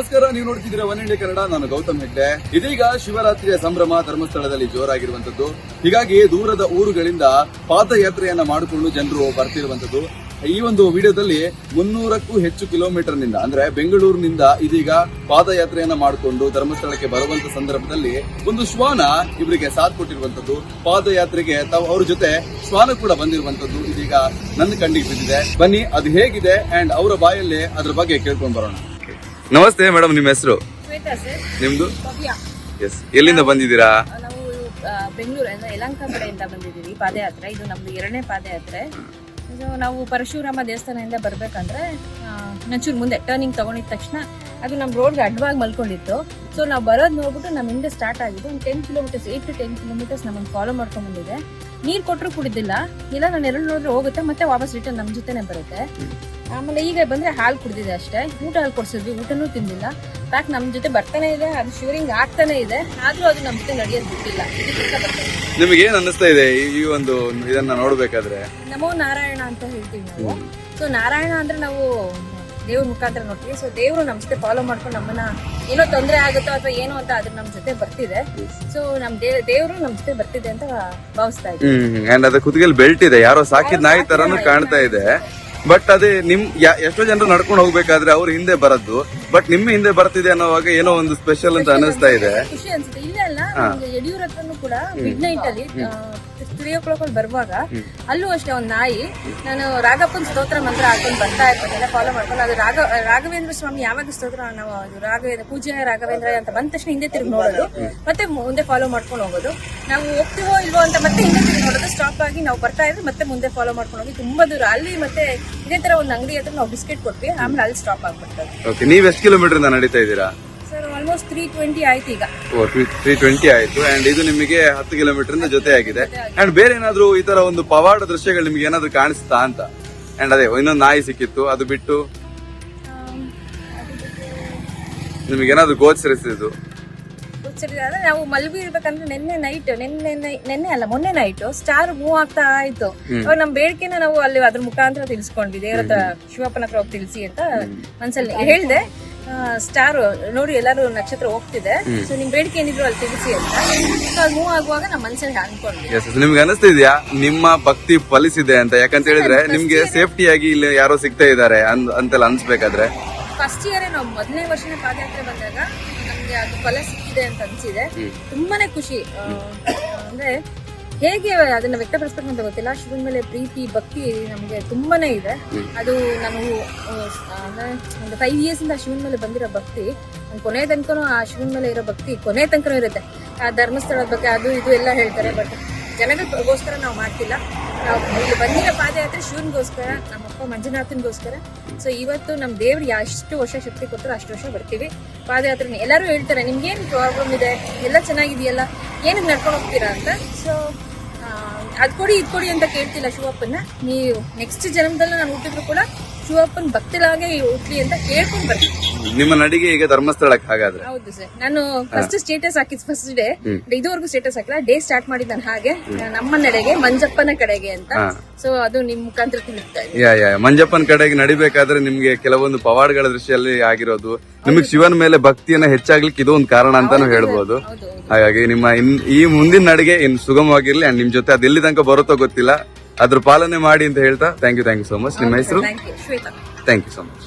ನಮಸ್ಕಾರ, ನೀವು ನೋಡ್ತಿದ್ದೀರಾ ಒನ್ ಇಂಡಿಯಾ ಕನ್ನಡ. ನಾನು ಗೌತಮ್ ಹೆಗ್ಡೆ. ಇದೀಗ ಶಿವರಾತ್ರಿಯ ಸಂಭ್ರಮ ಧರ್ಮಸ್ಥಳದಲ್ಲಿ ಜೋರಾಗಿರುವಂತದ್ದು ಹೀಗಾಗಿ ದೂರದ ಊರುಗಳಿಂದ ಪಾದಯಾತ್ರೆಯನ್ನ ಮಾಡಿಕೊಂಡು ಜನರು ಬರ್ತಿರುವಂತದ್ದು ಈ ಒಂದು ವಿಡಿಯೋದಲ್ಲಿ ಮುನ್ನೂರಕ್ಕೂ ಹೆಚ್ಚು ಕಿಲೋಮೀಟರ್ನಿಂದ ಅಂದ್ರೆ ಬೆಂಗಳೂರಿನಿಂದ ಇದೀಗ ಪಾದಯಾತ್ರೆಯನ್ನ ಮಾಡಿಕೊಂಡು ಧರ್ಮಸ್ಥಳಕ್ಕೆ ಬರುವಂತ ಸಂದರ್ಭದಲ್ಲಿ ಒಂದು ಶ್ವಾನ ಇವರಿಗೆ ಸಾಥ್ ಕೊಟ್ಟಿರುವಂತದ್ದು ಪಾದಯಾತ್ರೆಗೆ ತಾವು ಅವ್ರ ಜೊತೆ ಶ್ವಾನ ಕೂಡ ಬಂದಿರುವಂತದ್ದು ಇದೀಗ ನನ್ನ ಕಣ್ಣಿಗೆ ಬಿದ್ದಿದೆ. ಬನ್ನಿ, ಅದು ಹೇಗಿದೆ ಅಂಡ್ ಅವರ ಬಾಯಲ್ಲಿ ಅದ್ರ ಬಗ್ಗೆ ಕೇಳ್ಕೊಂಡ್ ಬರೋಣ. ನಮಸ್ತೆ ಮೇಡಮ್ ನಿಮ್ಮ ಹೆಸರು? ನಿಮ್ದು? ಎಸ್ ಎಲ್ಲಿಂದ ಬಂದಿದ್ದೀರಾ? ನಾವು ಬೆಂಗಳೂರು ಯಲಹಂಕ ಕಡೆಯಿಂದ ಬಂದಿದ್ದೀವಿ ಪಾದಯಾತ್ರೆ. ಇದು ನಮ್ದು ಎರಡನೇ ಪಾದಯಾತ್ರೆ. ಇದು ನಾವು ಪರಶುರಾಮ ದೇವಸ್ಥಾನದಿಂದ ಬರ್ಬೇಕಂದ್ರೆ ಆ, ಒಂಚೂರು ಮುಂದೆ ಟರ್ನಿಂಗ್ ತಗೊಂಡಿದ ತಕ್ಷಣ ಅದು ನಮ್ಮ ರೋಡ್ಗೆ ಅಡ್ಡವಾಗಿ ಮಲ್ಕೊಂಡಿತ್ತು. ಸೊ ನಾವು ಬರೋದು ನೋಡ್ಬಿಟ್ಟು ನಮ್ಮ ಹಿಂದೆ ಸ್ಟಾರ್ಟ್ ಆಗಿದ್ದು ಒಂದು ten kilometres eight to ten kilometres ನಮ್ಮನ್ನು ಫಾಲೋ ಮಾಡ್ಕೊಂಡ್ಬಂದಿದೆ ನೀರು ಕೊಟ್ಟರು ಕುಡಿದಿಲ್ಲ. ಇಲ್ಲ ನಾನು ಎರಡು ನೋಡಿದ್ರೆ ಹೋಗುತ್ತೆ ಮತ್ತೆ ವಾಪಸ್ ರಿಟರ್ನ್ ನಮ್ಮ ಜೊತೆನೆ ಬರುತ್ತೆ. ಆಮೇಲೆ ಈಗ ಬಂದ್ರೆ ಹಾಲು ಕುಡ್ದಿದೆ ಅಷ್ಟೇ. ಊಟ ಹಾಲು ಕೊಡ್ಸಿದ್ವಿ ಊಟನೂ ತಿಂದಿಲ್ಲ. ಪ್ಯಾಕ್ ನಮ್ಮ ಜೊತೆ ಬರ್ತಾನೆ ಇದೆ ಅದು ಶಿವರಿಂಗ್ ಆಗ್ತಾನೆ ಇದೆ. ಆದ್ರೂ ಅದು ನಮ್ಮ ಜೊತೆ ನಡೆಯೋದು ಬಿಟ್ಟಿಲ್ಲ. ನಿಮಗೆ ಏನು ಅನ್ನಿಸ್ತಾ ಇದೆ ಈ- ಒಂದು ಇದನ್ನ ನೋಡಬೇಕಾದ್ರೆ? ನಮೋ ನಾರಾಯಣ ಅಂತ ಹೇಳ್ತೀವಿ ನಾವು. ಸೊ ನಾರಾಯಣ ಅಂದ್ರೆ ನಾವು ದೇವ್ರ ಮುಖಾಂತರ ನೋಡ್ತೀವಿ. ಸೊ ದೇವರು ನಮ್ಮ ಜೊತೆ ಫಾಲೋ ಮಾಡ್ಕೊಂಡು ನಮ್ಮನ್ನ ಏನೋ ತೊಂದರೆ ಆಗುತ್ತೋ ಅಥವಾ ಏನೋ ಅಂತ ಅದ್ರ ನಮ್ಮ ಜೊತೆ ಬರ್ತಿದೆ. ಸೊ ನಮ್ಮ ದೇವ್ ದೇವರು ನಮ್ಮ ಜೊತೆ ಬರ್ತಿದೆ ಅಂತ ಭಾವಿಸ್ತಾ ಇದ್ದೀವಿ. ಅಂಡ್ ಅದ ಕುತ್ತಿಗೆಲ್ ಬೆಲ್ಟ್ ಇದೆ. ಯಾರೋ ಸಾಕಿದ ನಾಯಿ ತರನು ಕಾಣ್ತಾ ಇದೆ. ಬಟ್ ಅದೇ ನಿಮ್ ಎಷ್ಟೋ ಜನರು ನಡ್ಕೊಂಡು ಹೋಗ್ಬೇಕಾದ್ರೆ ಅವ್ರ ಹಿಂದೆ ಬರದ್ದು. ಬಟ್ ನಿಮ್ಮ ಹಿಂದೆ ಬರ್ತಿದೆ ಅನ್ನೋವಾಗ ಏನೋ ಒಂದು ಸ್ಪೆಷಲ್ ಅಂತ ಅನಿಸ್ತಾ ಇದೆ. ಖುಷಿ ಅನ್ಸುತ್ತೆ. ಇಲ್ಲ ಅಲ್ಲ ನಮ್ಗೆ ಯಡಿಯೂರ್ ಹತ್ರನು ಕೂಡ ಮಿಡ್ ನೈಟ್ ಅಲ್ಲಿ ತ್ರೀ ಓ ಕ್ಲಾಕ್ ಅಲ್ಲಿ ಬರುವಾಗ ಅಲ್ಲೂ ಅಷ್ಟೇ ಒಂದ್ ನಾಯಿ ನಾನು ರಾಘಪ್ಪನ್ ಸ್ತೋತ್ರ ಮಂತ್ರ ಹಾಕೊಂಡು ಬರ್ತಾ ಇರ್ತಾನೆ ಫಾಲೋ ಮಾಡ್ಕೊಂಡು. ಅದು ರಾಘ ರಾಘವೇಂದ್ರ ಸ್ವಾಮಿ ಯಾವಾಗ ಸ್ತೋತ್ರ ನಾವು ರಾಘವೇಂದ್ರ ಪೂಜೆ ರಾಘವೇಂದ್ರ ಅಂತ ಬಂದ ತಕ್ಷಣ ಹಿಂದೆ ತಿರುಗಿ ನೋಡೋದು. ಮತ್ತೆ ಮುಂದೆ ಫಾಲೋ ಮಾಡ್ಕೊಂಡು ಹೋಗೋದು. ನಾವು ಹೋಗ್ತೀವೋ ಇಲ್ವೋ ಅಂತ ಮತ್ತೆ ಹಿಂದೆ ತಿರುಗಿ ನೋಡೋದು. ಸ್ಟಾಪ್ ಆಗಿ ನಾವು ಬರ್ತಾ ಇದ್ರೆ ಮತ್ತೆ ಮುಂದೆ ಫಾಲೋ ಮಾಡ್ಕೊಂಡು ಹೋಗಿ. ತುಂಬಾ ದೂರ. ಅಲ್ಲಿ ಮತ್ತೆ ಇದೇ ತರ ಒಂದು ಅಂಗಡಿ ಹತ್ರ ನಾವು ಬಿಸ್ಕೆಟ್ ಕೊಟ್ವಿ. ಆಮೇಲೆ ಅಲ್ಲಿ ಸ್ಟಾಪ್ ಆಗ್ಬಿಡ್ತದೆ. ನೀವ್ ಎಷ್ಟು ಕಿಲೋಮೀಟರ್ ನಡೀತಾ ಇದ್ದೀರಾ? ಆಲ್ಮೋಸ್ಟ್ ತ್ರೀ ಟ್ವೆಂಟಿ ಆಯ್ತು ಈಗ. ಓ ತ್ರೀ ಟ್ವೆಂಟಿ ಆಯ್ತು. ಅಂಡ್ ಇದು ನಿಮಗೆ ಹತ್ತು ಕಿಲೋಮೀಟರ್ ಇಂದ ಜೊತೆ ಆಗಿದೆ ಅಂಡ್ ಬೇರೆ ಏನಾದ್ರು ಈ ತರ ಒಂದು ಪವಾಡ ದೃಶ್ಯಗಳು ನಿಮ್ಗೆ ಏನಾದ್ರು ಕಾಣಿಸ್ತಾ ಅಂತ? ಅಂಡ್ ಅದೇ ಇನ್ನೊಂದು ನಾಯಿ ಸಿಕ್ಕಿತ್ತು ಅದು ಬಿಟ್ಟು? ನಿಮ್ಗೆ ಏನಾದ್ರು ಗೋಚರಿಸಿದ್ದು? ಆದ್ರೆ ನಾವು ಮಲ್ಬಿ ಇರ್ಬೇಕಂದ್ರೆ ನಿನ್ನೆ ನೈಟ್ ನಿನ್ನೆ ನಿನ್ನೆ ಅಲ್ಲ ಮೊನ್ನೆ ನೈಟ್ ಸ್ಟಾರ್ ಮೂವ್ ಆಗ್ತಾ ಆಯ್ತು ಅವ್ರು ನಮ್ ಬೇಡಿಕೆನ ನಾವು ಅಲ್ಲಿ ಅದ್ರ ಮುಖಾಂತರ ತಿಳಿಸ್ಕೊಂಡ್ವಿ ದೇವ್ರ ಹತ್ರ ಶಿವಪ್ಪನ ಹತ್ರ ಹೋಗಿ ತಿಳಿಸಿ ಅಂತ ಮನ್ಸಲ್ಲಿ ಹೇಳ್ದೆ. ಸ್ಟಾರ್ ನೋಡಿ ಎಲ್ಲರೂ ನಕ್ಷತ್ರ ಹೋಗ್ತಿದೆ. ಸೊ ನಿಮ್ ಬೇಡಿಕೆ ಏನಿದ್ರು ಅಲ್ಲಿ ತಿಳಿಸಿ ಅಂತ. ಸೊ ಅದು ಮೂವ್ ಆಗುವಾಗ ನಮ್ಮ ಮನ್ಸಲ್ಲಿ ಅನ್ಕೊಂಡ್ವಿ ಎಸ್ ನಿಮ್ಗೆ ಅನಿಸ್ತಿದ್ಯಾ ನಿಮ್ಮ ಭಕ್ತಿ ಫಲಿಸಿದೆ ಅಂತ. ಯಾಕಂತ ಹೇಳಿದ್ರೆ ನಿಮ್ಗೆ ಸೇಫ್ಟಿಯಾಗಿ ಇಲ್ಲಿ ಯಾರೋ ಸಿಗ್ತಾ ಇದ್ದಾರೆ ಅಂತೆಲ್ಲ ಅನ್ಸ್ಬೇಕಾದ್ರೆ. ಫಸ್ಟ್ ಇಯರ್ ನಾವು ಮೊದಲನೇ ವರ್ಷನ ಪಾದಯಾತ್ರೆ ಬಂದಾಗ ನಮ್ಗೆ ಅದು ಫಲ ಸಿಕ್ಕಿದೆ ಅಂತ ಅನ್ಸಿದೆ. ತುಂಬಾನೇ ಖುಷಿ. ಅಂದ್ರೆ ಹೇಗೆ ಅದನ್ನ ವ್ಯಕ್ತಪಡಿಸ್ಬೇಕು ಅಂತ ಗೊತ್ತಿಲ್ಲ. ಶಿವನ ಮೇಲೆ ಪ್ರೀತಿ, ಭಕ್ತಿ ನಮಗೆ ತುಂಬಾನೇ ಇದೆ. ಅದು ನಾವು ಒಂದು ಫೈವ್ ಇಯರ್ಸ್ ಇಂದ ಶಿವನ ಮೇಲೆ ಬಂದಿರೋ ಭಕ್ತಿ ಕೊನೆ ತನಕನೂ ಆ ಶಿವನ ಮೇಲೆ ಇರೋ ಭಕ್ತಿ ಕೊನೆ ತನಕನೂ ಇರುತ್ತೆ. ಆ ಧರ್ಮಸ್ಥಳದ ಬಗ್ಗೆ ಅದು ಇದು ಎಲ್ಲ ಹೇಳ್ತಾರೆ ಬಟ್ ಜನಗಳಿಗೋಸ್ಕರ ನಾವು ಮಾಡ್ತಿಲ್ಲ. ನಾವು ಇಲ್ಲಿ ಬಂದಿರೋ ಪಾದಯಾತ್ರೆ ಶಿವನಿಗೋಸ್ಕರ, ನಮ್ಮಪ್ಪ ಮಂಜುನಾಥನ್ಗೋಸ್ಕರ. ಸೊ ಇವತ್ತು ನಮ್ಮ ದೇವ್ರು ಎಷ್ಟು ವರ್ಷ ಶಕ್ತಿ ಕೊಟ್ಟರು ಅಷ್ಟು ವರ್ಷ ಬರ್ತೀವಿ. ಪಾದಯಾತ್ರೆ ಎಲ್ಲರೂ ಹೇಳ್ತಾರೆ, ನಿಮ್ಗೇನು ಪ್ರಾಬ್ಲಮ್ ಇದೆ? ಎಲ್ಲ ಚೆನ್ನಾಗಿದೆಯಲ್ಲ? ಏನಕ್ಕೆ ನಡ್ಕೊಂಡು ಹೋಗ್ತೀರಾ? ಅಂತ. ಸೊ ಅದು ಕೊಡಿ ಇದು ಕೊಡಿ ಅಂತ ಕೇಳ್ತಿಲ್ಲ ಶಿವಪ್ಪನ ನೀವು ನೆಕ್ಸ್ಟ್ ಜನ್ಮದಲ್ಲಿ ನಾನು ಹುಟ್ಟಿದ್ರು ಕೂಡ ಶಿವಪ್ಪನ ಭಕ್ತಲಾಗೆ ಹುಟ್ಲಿ ಅಂತ ಕೇಳ್ಕೊಂಡ್ ಬರ್ತೀನಿ ನಿಮ್ಮ ನಡಿಗೆ ಈಗ ಧರ್ಮಸ್ಥಳಕ್ಕೆ ಹಾಗಾದ್ರೆ? ಹೌದು ಸರ್. ನಾನು ಫಸ್ಟ್ ಸ್ಟೇಟಸ್ ಹಾಕಿದ್ ಫಸ್ಟ್ ಡೇ ಇದುವರೆಗೂ ಸ್ಟೇಟಸ್ ಹಾಕಿಲ್ಲ. ಡೇ ಸ್ಟಾರ್ಟ್ ಮಾಡಿದ್ ನಾನು ಹಾಗೆ ನಮ್ಮ ನಡೆಗೆ ಮಂಜಪ್ಪನ ಕಡೆಗೆ ಅಂತ. ಸೊ ಅದು ನಿಮ್ ಮುಖಾಂತರ ತಿಳಿಸ್ತಾ ಇದೆ. ಯಾ ಯಾ. ಮಂಜಪ್ಪನ ಕಡೆಗೆ ನಡಿಬೇಕಾದ್ರೆ ನಿಮ್ಗೆ ಕೆಲವೊಂದು ಪವಾಡಗಳ ದೃಷ್ಟಿಯಲ್ಲಿ ಆಗಿರೋದು. ನಿಮಗೆ ಶಿವನ ಮೇಲೆ ಭಕ್ತಿಯನ್ನ ಹೆಚ್ಚಾಗ್ಲಿಕ್ಕೆ ಇದು ಒಂದು ಕಾರಣ ಅಂತಾನು ಹೇಳ್ಬೋದು. ಹಾಗಾಗಿ ನಿಮ್ಮ ಇನ್- ಈ ಮುಂದಿನ ನಡಿಗೆ ಇನ್ ಸುಗಮವಾಗಿರ್ಲಿ. ಅಂಡ್ ನಿಮ್ ಜೊತೆ ಅದೆಲ್ಲಿ ತನಕ ಬರುತ್ತೋ ಗೊತ್ತಿಲ್ಲ. ಅದ್ರ ಪಾಲನೆ ಮಾಡಿ ಅಂತ ಹೇಳ್ತಾ thank you thank you so much ನಿಮ್ಮ ಹೆಸರು? Thank you Shweta. Thank you so much